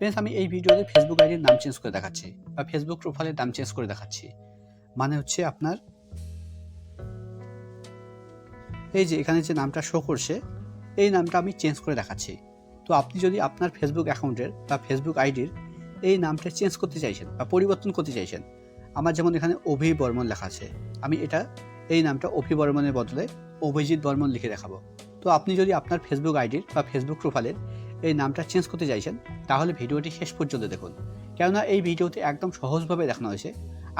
Friends আমি এই ভিডিওতে ফেসবুক আইডির নাম চেঞ্জ করে দেখাচ্ছি বা ফেসবুক প্রোফাইলের নাম চেঞ্জ করে দেখাচ্ছি। মানে হচ্ছে আপনার এই যে এখানে যে নামটা শো করছে, এই নামটা আমি চেঞ্জ করে দেখাচ্ছি। তো আপনি যদি আপনার ফেসবুক অ্যাকাউন্টের বা ফেসবুক আইডির এই নামটা চেঞ্জ করতে চাইছেন বা পরিবর্তন করতে চাইছেন, আমার যেমন এখানে অভি বর্মন লেখা আছে, আমি এটা এই নামটা অভি বর্মনের বদলে অভিজিৎ বর্মন লিখে দেখাবো। তো আপনি যদি আপনার ফেসবুক আইডির বা ফেসবুক প্রোফাইলের এই নামটা চেঞ্জ করতে চাইছেন, তাহলে ভিডিওটি শেষ পর্যন্ত দেখুন। কেননা এই ভিডিওতে একদম সহজভাবে দেখানো হয়েছে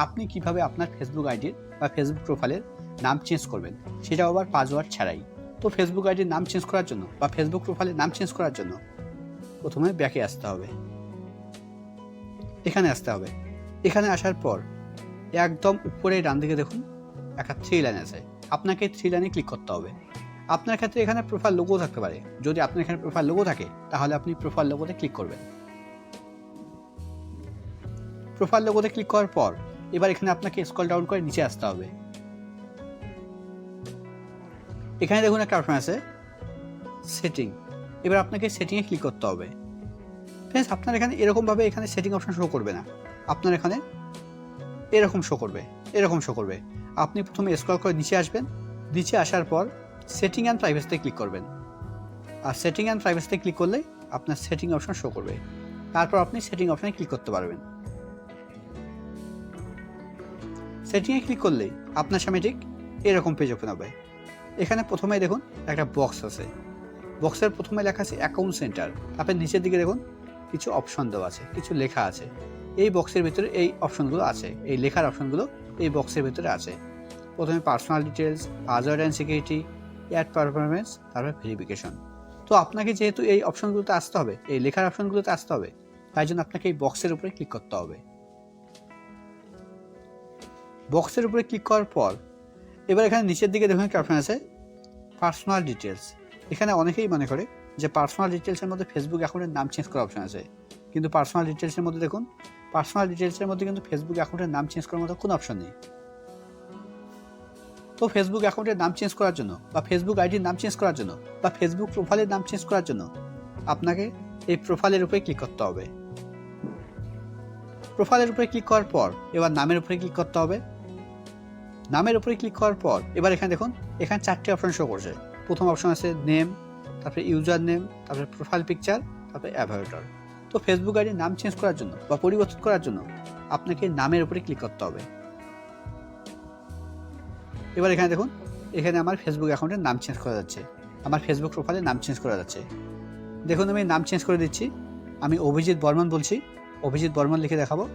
আপনি কীভাবে আপনার ফেসবুক আইডির বা ফেসবুক প্রোফাইলের নাম চেঞ্জ করবেন, সেটাও আবার পাসওয়ার্ড ছাড়াই। তো ফেসবুক আইডির নাম চেঞ্জ করার জন্য বা ফেসবুক প্রোফাইলের নাম চেঞ্জ করার জন্য প্রথমে ব্যাকে আসতে হবে। এখানে আসতে হবে। এখানে আসার পর একদম উপরে ডান দিকে দেখুন, একটা থ্রি লাইন আছে। আপনাকে থ্রি লাইনে ক্লিক করতে হবে। আপনার ক্ষেত্রে এখানে প্রোফাইল লোগো থাকতে পারে। যদি আপনার এখানে প্রোফাইল লোগো থাকে, তাহলে আপনি প্রোফাইল লোগোতে ক্লিক করবেন। প্রোফাইল লোগোতে ক্লিক করার পর, এবার এখানে আপনাকে স্ক্রল ডাউন করে নিচে আসতে হবে। এখানে দেখুন একটা অপশন আছে সেটিং এবার আপনাকে সেটিংয়ে ক্লিক করতে হবে। ফ্রেন্ডস আপনার এখানে এরকমভাবে এখানে সেটিং অপশন শো করবে না। আপনার এখানে এরকম শো করবে, এরকম শো করবে। আপনি প্রথমে স্ক্রল করে নিচে আসবেন। নিচে আসার পর সেটিং অ্যান্ড প্রাইভেসিতে ক্লিক করবেন। আর সেটিং অ্যান্ড প্রাইভেসিতে ক্লিক করলে আপনার সেটিং অপশন শো করবে। তারপর আপনি সেটিং অপশানে ক্লিক করতে পারবেন। সেটিংয়ে ক্লিক করলেই আপনার সামনে ঠিক এরকম পেজ ওপেন হবে। এখানে প্রথমে দেখুন একটা বক্স আছে। বক্সের প্রথমে লেখা আছে অ্যাকাউন্ট সেন্টার তারপর নিচের দিকে দেখুন কিছু অপশন দেওয়া আছে, কিছু লেখা আছে। এই বক্সের ভিতরে এই অপশনগুলো আছে। এই লেখার অপশনগুলো এই বক্সের ভিতরে আছে। প্রথমে personal details password and security and performance তারপর ভেরিফিকেশন। তো আপনাকে যেহেতু এই অপশনগুলোতে আসতে হবে, এই লেখার অপশনগুলোতে আসতে হবে, তাই জন্য আপনাকে এই বক্সের উপরে ক্লিক করতে হবে। বক্সের উপরে ক্লিক করার পর, এবার এখানে নিচের দিকে দেখুন একটা অপশন আছে, পার্সোনাল ডিটেলস এখানে অনেকেই মনে করে যে পার্সোনাল ডিটেলসের মধ্যে ফেসবুক অ্যাকাউন্টের নাম চেঞ্জ করার অপশন আছে। কিন্তু পার্সোনাল ডিটেলসের মধ্যে দেখুন, পার্সোনাল ডিটেলসের মধ্যে কিন্তু ফেসবুক অ্যাকাউন্টের নাম চেঞ্জ করার মতো কোনো অপশন নেই। তো ফেসবুক অ্যাকাউন্টের নাম চেঞ্জ করার জন্য বা ফেসবুক আইডির নাম চেঞ্জ করার জন্য বা ফেসবুক প্রোফাইলের নাম চেঞ্জ করার জন্য আপনাকে এই প্রোফাইলের উপরে ক্লিক করতে হবে। প্রোফাইলের উপরে ক্লিক করার পর এবার নামের উপরে ক্লিক করতে হবে। নামের উপরে ক্লিক করার পর এবার এখানে দেখুন, এখানে চারটি অপশন শো করছে। প্রথম অপশন আছে নেম তারপরে ইউজার নেম তারপরে প্রোফাইল পিকচার তারপরে অ্যাভারেটর তো ফেসবুক আইডির নাম চেঞ্জ করার জন্য বা পরিবর্তন করার জন্য আপনাকে নামের উপরে ক্লিক করতে হবে। এবার এখানে দেখুন, এখানে আমার ফেসবুক অ্যাকাউন্টের নাম চেঞ্জ করা যাচ্ছে। আমার ফেসবুক প্রোফাইলে নাম চেঞ্জ করা যাচ্ছে। দেখুন, আমি নাম চেঞ্জ করে দিচ্ছি। আমি অভিজিৎ বর্মন বলছি। অভিজিৎ বর্মন লিখে দেখাবো।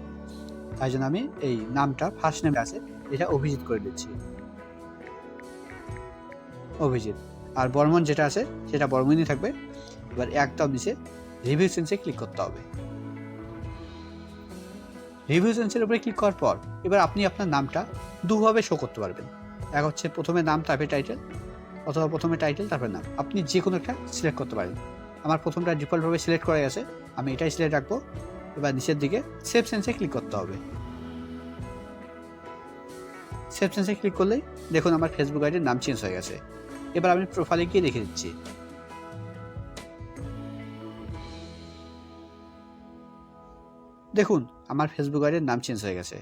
তাই জন্য আমি এই নামটা ফার্স্ট নেমে আছে, এটা অভিজিৎ করে দিচ্ছি। অভিজিৎ। আর বর্মন যেটা আছে, সেটা বর্মনই থাকবে। এবার একদম নিচে রিভিউ সেন্সে ক্লিক করতে হবে। রিভিউ সেন্সের উপরে ক্লিক করার পর, এবার আপনি আপনার নামটা দুভাবে শো করতে পারবেন। এক হচ্ছে প্রথমে নাম, তারপরে টাইটেল অথবা প্রথমে টাইটেল তারপরে নাম। আপনি যে কোনো একটা সিলেক্ট করতে পারেন। আমার প্রথমটা ডিফল্টভাবে সিলেক্ট করা গেছে আমি এটাই সিলেক্ট রাখব। এবার নিচের দিকে সেভ সেন্সে ক্লিক করতে হবে। সেভ সেন্সে ক্লিক করলেই দেখুন আমার ফেসবুক আইডির নাম চেঞ্জ হয়ে গেছে। এবার আমি প্রোফাইলে গিয়ে রেখে দিচ্ছি দেখুন, আমার ফেসবুক আইডির নাম চেঞ্জ হয়ে গেছে।